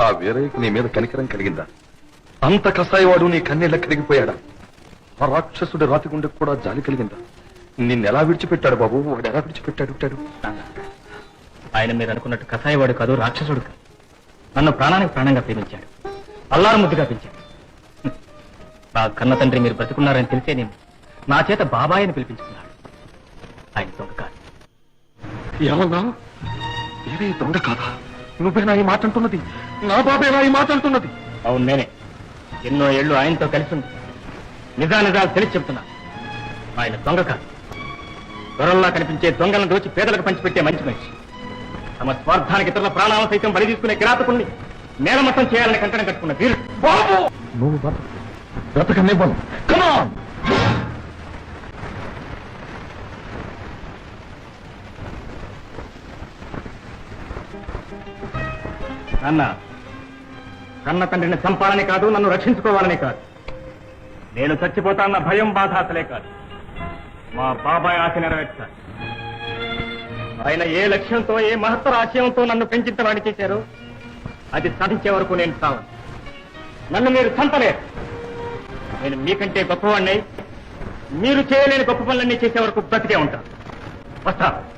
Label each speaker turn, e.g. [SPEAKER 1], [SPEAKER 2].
[SPEAKER 1] ఆ వీరయ్యకి నీ మీద కనికరం కలిగిందా? అంత కసాయివాడు నీ కన్నీళ్ళ కరిగిపోయాడా? ఆ రాక్షసుడి రాతి గుండెకు కూడా జాలి కలిగిందా? నిన్నెలా విడిచిపెట్టాడు బాబు? వాడు ఎలా విడిచిపెట్టాడు?
[SPEAKER 2] ఆయన మీరు అనుకున్నట్టు కసాయివాడు కాదు రాక్షసుడు కాదు. నన్ను ప్రాణానికి ప్రాణంగా ప్రేమించాడు. అల్లారు ముద్దుగా పెంచాడు. హ్మ్. నా కన్న తండ్రి మీరు బ్రతుకున్నారని తెలిసే నేను నా చేత బాబాయ్ అని పిలిపించుకున్నాడు. ఆయన దొంగ కాదు.
[SPEAKER 1] ఏమన్నా? దొంగ కాదా? నువ్వేనా ఈ మాట అంటున్నది. నా బాబేనా ఈ మాట అంటున్నది.
[SPEAKER 2] అవును నేనే. ఎన్నో ఏళ్ళు ఆయనతో కలిసి ఉంది నిజానిజాలు తెలిసి చెప్తున్నా ఆయన దొంగ కాదు. దొరల్లా కనిపించే దొంగలను దోచి పేదలకు పంచిపెట్టే మంచి మనిషి. తమ స్వార్థానికి ఇతరుల ప్రాణాలను సైతం బలి తీసుకునే కిరాతకుణ్ణి నేలమట్టం చేయాలని కంకణం కట్టుకున్న వీరుడు.
[SPEAKER 1] బాబు! నువ్వు బ్రతకనివ్వను కమాన్
[SPEAKER 2] నాన్న కన్న తండ్రిని చంపాలని కాదు నన్ను రక్షించుకోవాలని కాదు. నేను చచ్చిపోతాన్న భయం బాధ అసలే కాదు. మా బాబాయ్ ఆశ నెరవేర్చాలి. ఆయన ఏ లక్ష్యంతో ఏ మహత్తర ఆశయంతో నన్ను పెంచించవాడి చేశారు అది సాధించే వరకు నేను సావను నన్ను మీరు చంపలేరు. నేను మీకంటే గొప్పవాడిని మీరు చేయలేని గొప్ప పనులన్నీ చేసే వరకు బ్రతికే ఉంటాను. వస్తాను.